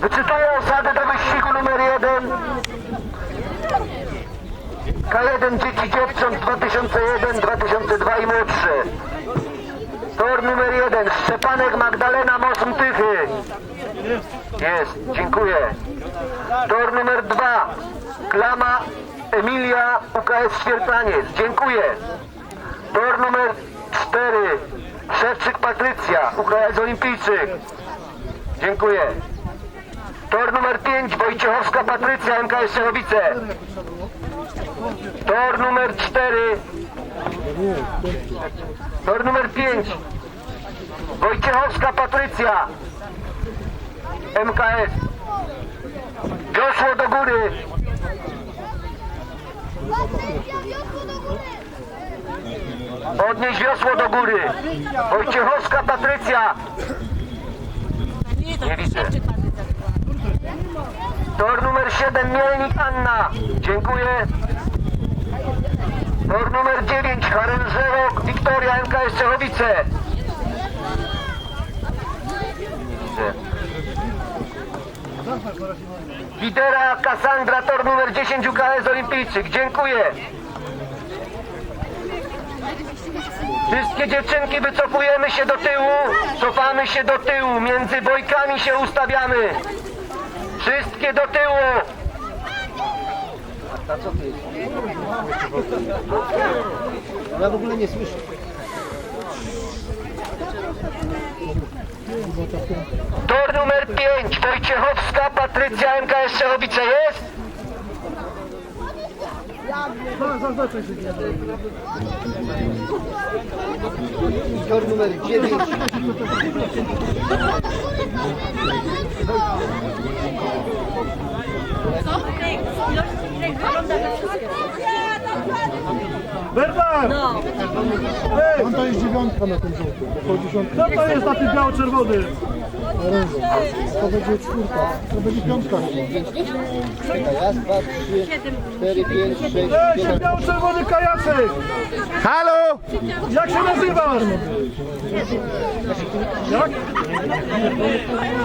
Wyczytuję osady do wyścigu numer jeden. K1 Dzieci Dziewcząt 2001, 2002 i młodsze. Tor numer jeden. Szczepanek Magdalena Mosm. Jest, dziękuję. Tor numer dwa. Klama Emilia UKS Świertaniec. Dziękuję. Tor numer cztery. Szewczyk Patrycja, UKS Olimpijczyk. Dziękuję. Tor numer 5, Wojciechowska Patrycja, MKS Czechowice. Tor numer 4. Tor numer 5, Wojciechowska Patrycja, MKS. Wiosło do góry. Podnieś wiosło do góry. Wojciechowska Patrycja. Nie widzę. Tor numer 7, Mielnik Anna. Dziękuję. Tor numer 9, Harenzerok, Wiktoria MKS Czechowice. Widzę. Lidera Kassandra, tor numer 10, UKS Olimpijczyk. Dziękuję. Wszystkie dziewczynki wycofujemy się do tyłu, cofamy się do tyłu, między bojkami się ustawiamy. Wszystkie do tyłu. Ja w ogóle nie słyszę. Tor numer 5, Wojciechowska, Patrycja MKS Czechowice jest? Zar zar zar taşı. Kör numara ikiye değil. Stop, stop, stop, stop, stop, Bernard! No. Ej, On to jest dziewiątka na tym żółtym. Dziesiątka co to jest na tym biało-czerwony? To będzie czwórka. To będzie piątka chyba. Raz, dwa, trzy, cztery, pięć, sześć, Ej, ten biało-czerwony kajacek! Halo? Jak się nazywasz? Jak?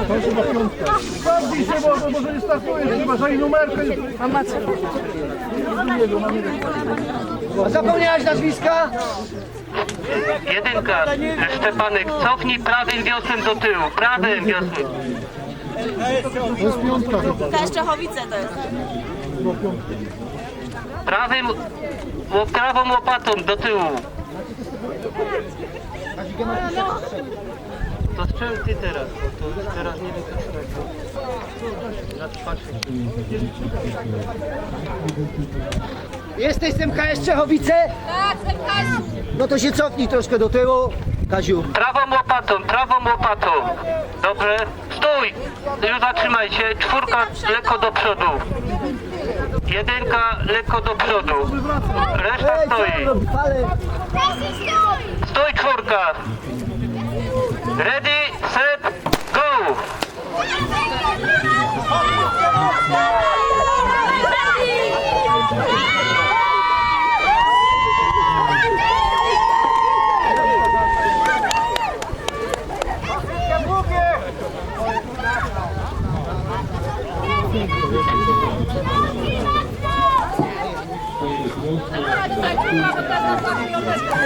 To jest chyba piątka. Sprawdź się, bo może nie startujesz, chyba że i numerkę. A zapomniałeś nazwiska? Jedynka, Szczepanek, cofnij prawym wiosłem do tyłu, prawym wiosłem. To jest piątka chyba. Też Czechowice to jest. Prawym, prawą łopatą do tyłu. To strzel ty teraz, bo to teraz nie wiem co strzelać. Jesteś z MKS Czechowice? Tak, MKS. No to się cofnij troszkę do tyłu. Kaziu. Prawą łopatą, prawą łopatą. Dobrze, stój! Już zatrzymaj się, czwórka lekko do przodu. Jedynka lekko do przodu. Reszta stoi. Stój czwórka! Ready, set, go!